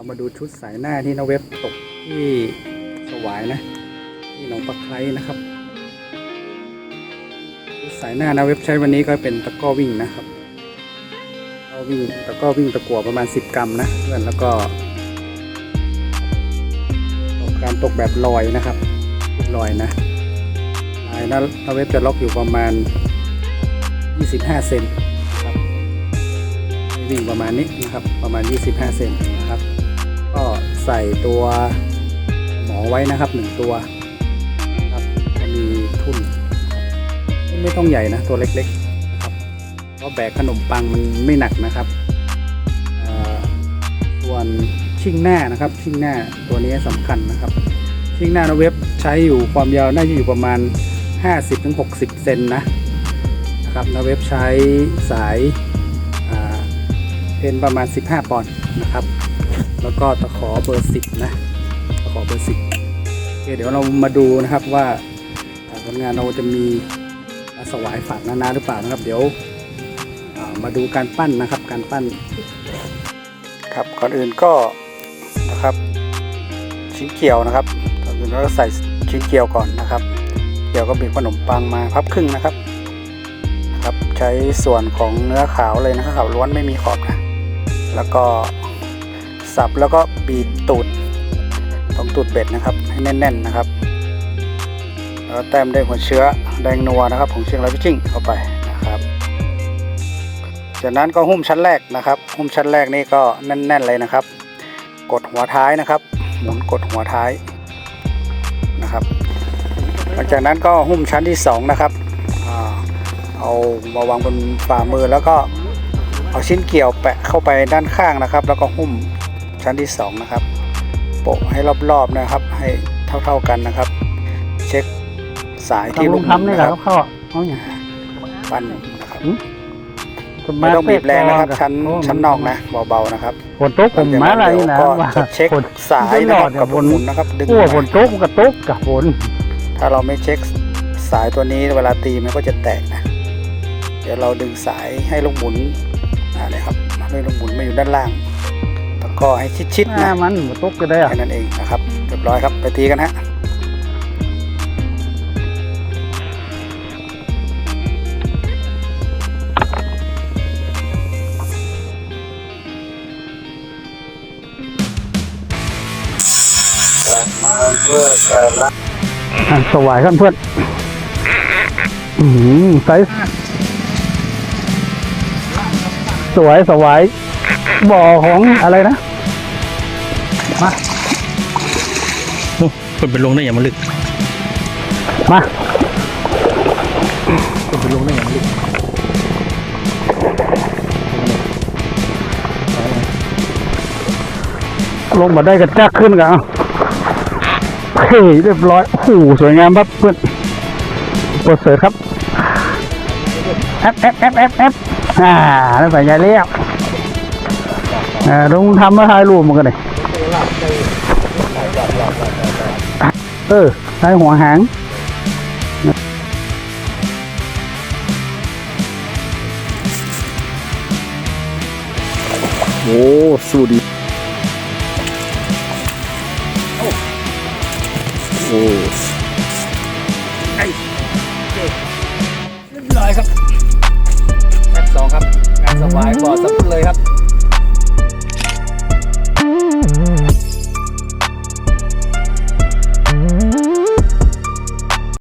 เรามาดูชุดสายหน้าที่นเว็บตกที่สวายนะ ที่หนองปลาไคร้นะครับ ชุดสายหน้านะเว็บใช้วันนี้ก็เป็นตะก้อวิ่งนะครับตะกร้อวิ่งตะก้อวิ่งตะกัวประมาณ 10 กรัมนะเพื่อนแล้วก็ตกการตกแบบลอยนะครับลอยนะลายนะนเว็บจะล็อกอยู่ประมาณ 25 เซนนะครับวิ่งประมาณนี้นะครับ ประมาณ 25 เซนนะครับ ใส่ตัวหมอไว้นะครับหนึ่งตัวนะครับจะมีทุ่นไม่ต้องใหญ่นะตัวเล็กๆนะครับเพราะแบกขนมปังมันไม่หนักนะครับส่วนชิ่งหน้านะครับชิ่งหน้าตัวนี้สำคัญนะครับ ชิ่งหน้านะเว็บใช้อยู่ความยาวน่าจะอยู่ประมาณ 50-60 เซนนะนะครับนะเว็บใช้สายเป็นประมาณ 15 ปอนด์นะครับ แล้วก็ตะขอเบอร์10นะตะขอเบอร์10โอเคเดี๋ยวเรามาดูนะครับว่าผลงานเราจะมีสวายฝากนานาหรือเปล่านะครับ เดี๋ยวมาดูการปั้นนะครับ การปั้น ครับก่อนอื่นก็นะครับ ชิ้นเกี่ยวนะครับก่อนอื่นเราก็ใส่ชิ้นเกี่ยวก่อนนะครับเกี่ยวก็บีบขนมปังมาพับครึ่งนะครับครับใช้ส่วนของเนื้อขาวเลยนะครับขาวล้วนไม่มีขอบนะ แล้วก็ สับแล้วก็บีบตูดตรงตูดเบ็ดนะครับ ให้แน่นๆนะครับ แล้วแต้มด้วยหัวเชื้อแดงนัวนะครับของเชียงรายพิจิ้งเข้าไปนะครับ จากนั้นก็หุ้มชั้นแรกนะครับ หุ้มชั้นแรกนี่ก็แน่น ๆเลยนะครับ กดหัวท้ายนะครับ หมุนกดหัวท้ายนะครับ หลังจากนั้นก็หุ้มชั้นที่สองนะครับเอามาวางบนฝ่ามือแล้วก็เอาชิ้นเกี่ยวแปะเข้าไปด้านข้างนะครับ แล้วก็หุ้ม ชั้นที่สองนะครับ โปะให้รอบๆนะครับ ให้เท่าๆกันนะครับ เช็คสายที่ที่ลูลุกงหมุนทำนี่นะแหคละรับเขาเขาเนี่ยปั้นนะครับอืมไม่ต้องบีบแรงนะครับ ชั้นชั้นนอกนะเบาๆนะครับฝนตกผมมาอะไรนะก็ว่าจะเช็คฝนสายนะครับกับฝลูนกหมุนนะครับ ดึงโอ้มาฝนตกมันก็ตกกับฝนถ้าเราไม่เช็คสายตัวนี้เวลาตีมันก็จะแตกนะ เดี๋ยวเราดึงสายให้ลูกหมุนอ่าเนี่ยครับให้ลูกหมุนมาอยู่ด้านล่างแล้ว ก็ให้ชิดๆหน้านะมันฝนตกก็ได้อะแค่นั้นเองนะครับเรียบร้อยครับไปตีกันฮะมาเพื่อการละอะสวายครับเพื่อนอืมใสสวยสวายบ่อของอะไรนะ มาโอ้คนไปลงได้อย่างมันลึก มาคนไปลงได้อย่างมันลึกลงมาได้กระจักขึ้นกันเอาโอเคเรียบร้อยโอ้โหสวยงามครับเพื่อนโปรดเสริฐครับแอปแอปแอปแอปแอปอ่าแล้วใส่ใจเรียบอ่าลงทำมาถ่ายรูปมันกันเลย เออใช้หัวหางโอ้สูดีโอ้ไอ้เรียบร้อยครับแอปสองครับแอนสบายก็สำเร็จเลยครับ